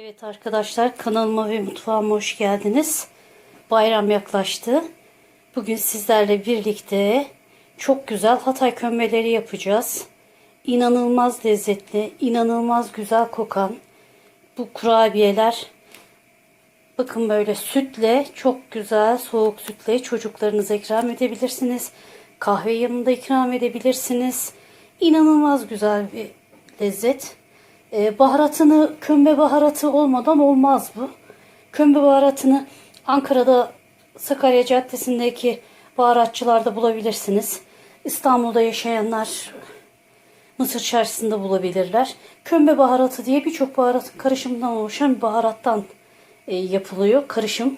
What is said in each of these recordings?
Evet arkadaşlar kanalıma ve mutfağıma hoş geldiniz. Bayram yaklaştı. Bugün sizlerle birlikte çok güzel Hatay kömbeleri yapacağız. İnanılmaz lezzetli, inanılmaz güzel kokan bu kurabiyeler. Bakın böyle sütle çok güzel soğuk sütle çocuklarınıza ikram edebilirsiniz. Kahve yanında ikram edebilirsiniz. İnanılmaz güzel bir lezzet. Ee, baharatını kömbe baharatı olmadan olmaz bu. Kömbe baharatını Ankara'da Sakarya Caddesi'ndeki baharatçılarda bulabilirsiniz. İstanbul'da yaşayanlar Mısır çarşısında bulabilirler. Kömbe baharatı diye birçok baharat karışımından oluşan bir baharattan e, yapılıyor karışım.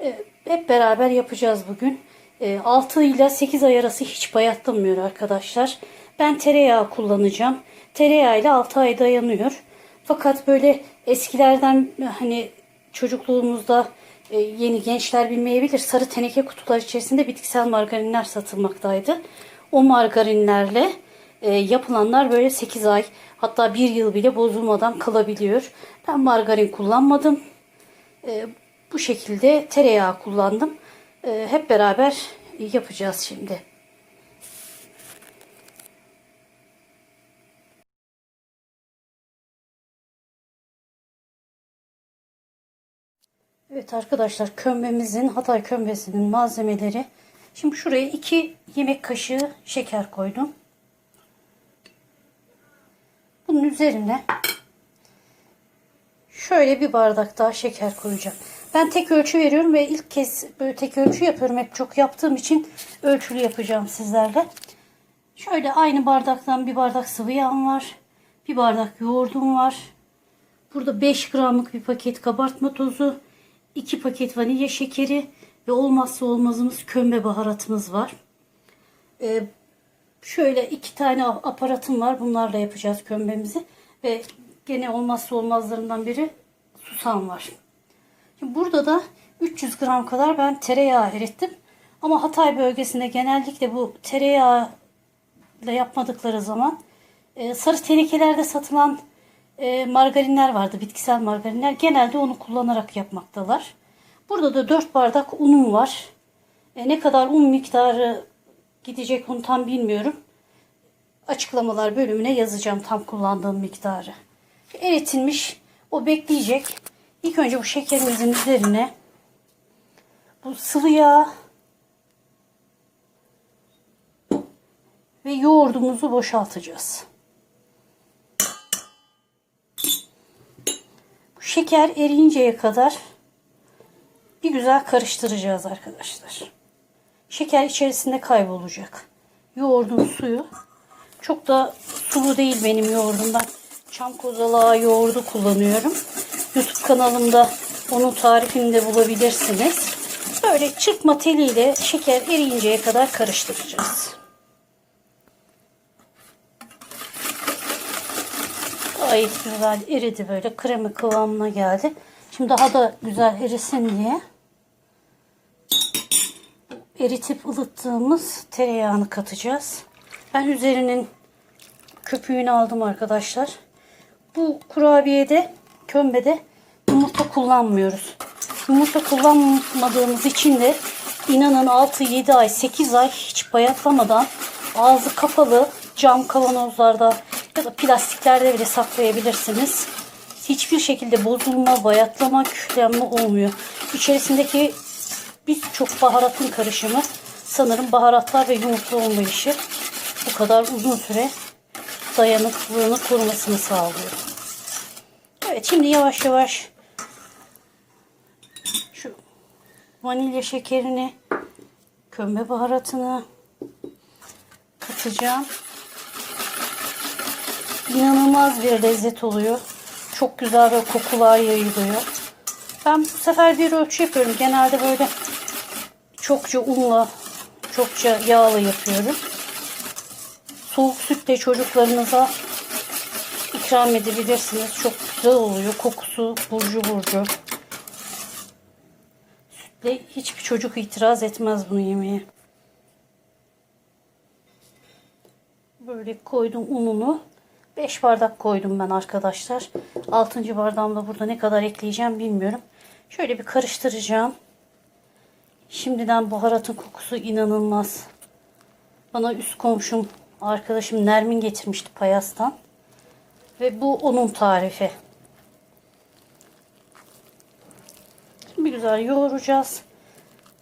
E, hep beraber yapacağız bugün. E, 6 ile 8 ay arası hiç bayatlamıyor arkadaşlar. Ben tereyağı kullanacağım. Tereyağı ile 6 ay dayanıyor. Fakat böyle eskilerden hani çocukluğumuzda e, yeni gençler bilmeyebilir. Sarı teneke kutular içerisinde bitkisel margarinler satılmaktaydı. O margarinlerle e, yapılanlar böyle 8 ay hatta 1 yıl bile bozulmadan kalabiliyor. Ben margarin kullanmadım. E, bu şekilde tereyağı kullandım. Hep beraber yapacağız şimdi. Evet arkadaşlar kömbemizin Hatay kömbesinin malzemeleri. Şimdi şuraya 2 yemek kaşığı şeker koydum. Bunun üzerine şöyle bir bardak daha şeker koyacağım. Ben tek ölçü veriyorum ve ilk kez böyle tek ölçü yapıyorum. Hep çok yaptığım için ölçülü yapacağım sizlerle. Şöyle aynı bardaktan bir bardak sıvı yağım var. Bir bardak yoğurdum var. Burada 5 gramlık bir paket kabartma tozu. 2 paket vanilya şekeri ve olmazsa olmazımız kömbe baharatımız var. Ee, şöyle iki tane aparatım var. Bunlarla yapacağız kömbemizi. Ve gene olmazsa olmazlarından biri susam var. Şimdi burada da 300 gram kadar ben tereyağı erittim. Ama Hatay bölgesinde genellikle bu tereyağı ile yapmadıkları zaman e, sarı tenekelerde satılan e, margarinler vardı. Bitkisel margarinler. Genelde onu kullanarak yapmaktalar. Burada da 4 bardak unum var. E, ne kadar un miktarı gidecek onu tam bilmiyorum. Açıklamalar bölümüne yazacağım tam kullandığım miktarı. Eritilmiş. O bekleyecek. İlk önce bu şekerimizin üzerine bu sıvı yağ ve yoğurdumuzu boşaltacağız. Şeker eriyinceye kadar bir güzel karıştıracağız arkadaşlar. Şeker içerisinde kaybolacak. Yoğurdun suyu çok da sulu değil benim yoğurdum. Ben çam kozalağı yoğurdu kullanıyorum. YouTube kanalımda onun tarifini de bulabilirsiniz. Böyle çırpma teliyle şeker eriyinceye kadar karıştıracağız. Gayet güzel eridi böyle kremi kıvamına geldi. Şimdi daha da güzel erisin diye eritip ılıttığımız tereyağını katacağız. Ben üzerinin köpüğünü aldım arkadaşlar. Bu kurabiyede, kömbede yumurta kullanmıyoruz. Yumurta kullanmadığımız için de inanın 6, 7 ay, 8 ay hiç bayatlamadan ağzı kapalı cam kavanozlarda plastiklerde bile saklayabilirsiniz. Hiçbir şekilde bozulma, bayatlama, küflenme olmuyor. İçerisindeki birçok baharatın karışımı sanırım baharatlar ve yumurta olmayışı bu kadar uzun süre dayanıklılığını korumasını sağlıyor. Evet şimdi yavaş yavaş şu vanilya şekerini, kömbe baharatını katacağım. İnanılmaz bir lezzet oluyor. Çok güzel ve kokular yayılıyor. Ben bu sefer bir ölçü yapıyorum. Genelde böyle çokça unla, çokça yağla yapıyorum. Soğuk sütle çocuklarınıza ikram edebilirsiniz. Çok güzel oluyor. Kokusu burcu burcu. Sütle hiçbir çocuk itiraz etmez bunu yemeye. Böyle koydum ununu. 5 bardak koydum ben arkadaşlar. 6. bardağımda burada ne kadar ekleyeceğim bilmiyorum. Şöyle bir karıştıracağım. Şimdiden baharatın kokusu inanılmaz. Bana üst komşum arkadaşım Nermin getirmişti Payas'tan. Ve bu onun tarifi. Şimdi güzel yoğuracağız.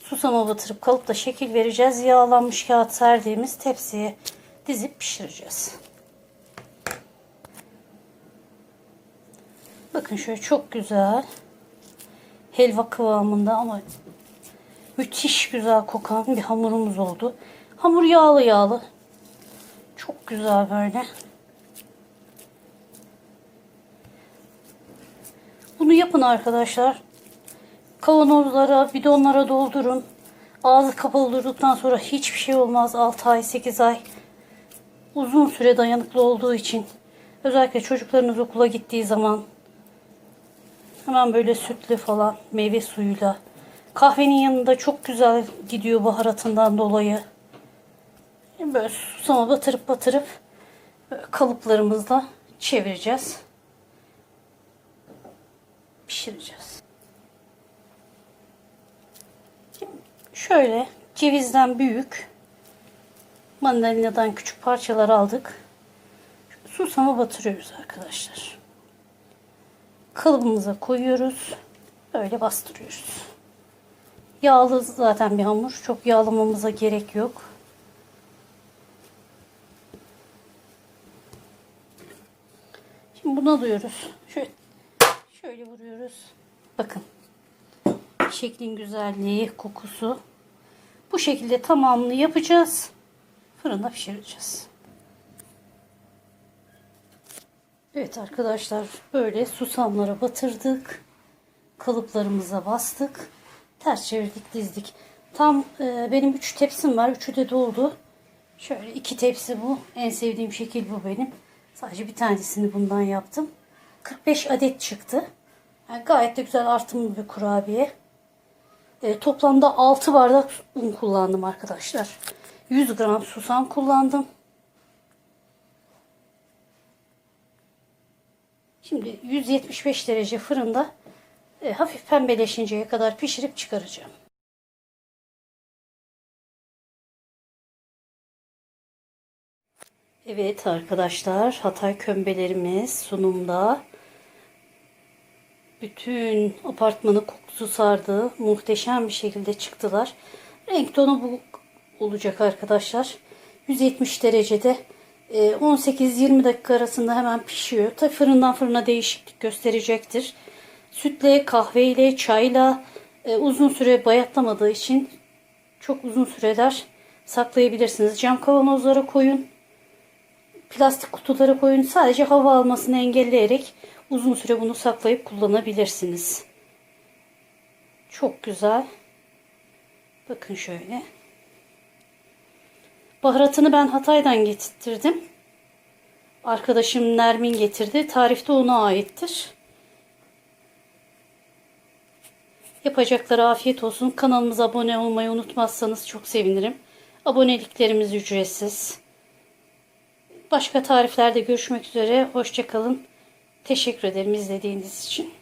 Susama batırıp kalıpta şekil vereceğiz. Yağlanmış kağıt serdiğimiz tepsiye dizip pişireceğiz. Bakın şöyle çok güzel. Helva kıvamında ama müthiş güzel kokan bir hamurumuz oldu. Hamur yağlı yağlı. Çok güzel böyle. Bunu yapın arkadaşlar. Kavanozlara, bidonlara doldurun. Ağzı kapalı durduktan sonra hiçbir şey olmaz. 6 ay, 8 ay. Uzun süre dayanıklı olduğu için. Özellikle çocuklarınız okula gittiği zaman hemen böyle sütlü falan meyve suyuyla. Kahvenin yanında çok güzel gidiyor baharatından dolayı. Böyle susama batırıp batırıp kalıplarımızla çevireceğiz. Pişireceğiz. Şöyle cevizden büyük, mandalinadan küçük parçalar aldık. Susama batırıyoruz arkadaşlar. Kalıbımıza koyuyoruz. Böyle bastırıyoruz. Yağlı zaten bir hamur. Çok yağlamamıza gerek yok. Şimdi bunu alıyoruz. Şöyle, şöyle vuruyoruz. Bakın. Şeklin güzelliği, kokusu. Bu şekilde tamamını yapacağız. Fırında pişireceğiz. Evet arkadaşlar böyle susamlara batırdık. Kalıplarımıza bastık. Ters çevirdik dizdik. Tam e, benim 3 tepsim var. Üçü de doldu. Şöyle iki tepsi bu. En sevdiğim şekil bu benim. Sadece bir tanesini bundan yaptım. 45 adet çıktı. Yani gayet de güzel artımlı bir kurabiye. E, toplamda 6 bardak un kullandım arkadaşlar. 100 gram susam kullandım. Şimdi 175 derece fırında e, hafif pembeleşinceye kadar pişirip çıkaracağım. Evet arkadaşlar Hatay kömbelerimiz sunumda. Bütün apartmanı kokusu sardı. Muhteşem bir şekilde çıktılar. Renk tonu bu olacak arkadaşlar. 170 derecede 18-20 dakika arasında hemen pişiyor. Tabi fırından fırına değişiklik gösterecektir. Sütle, kahveyle, çayla e, uzun süre bayatlamadığı için çok uzun süreler saklayabilirsiniz. Cam kavanozlara koyun. Plastik kutulara koyun. Sadece hava almasını engelleyerek uzun süre bunu saklayıp kullanabilirsiniz. Çok güzel. Bakın şöyle. Baharatını ben Hatay'dan getirttirdim. Arkadaşım Nermin getirdi. Tarifte ona aittir. Yapacaklara afiyet olsun. Kanalımıza abone olmayı unutmazsanız çok sevinirim. Aboneliklerimiz ücretsiz. Başka tariflerde görüşmek üzere. Hoşçakalın. Teşekkür ederim izlediğiniz için.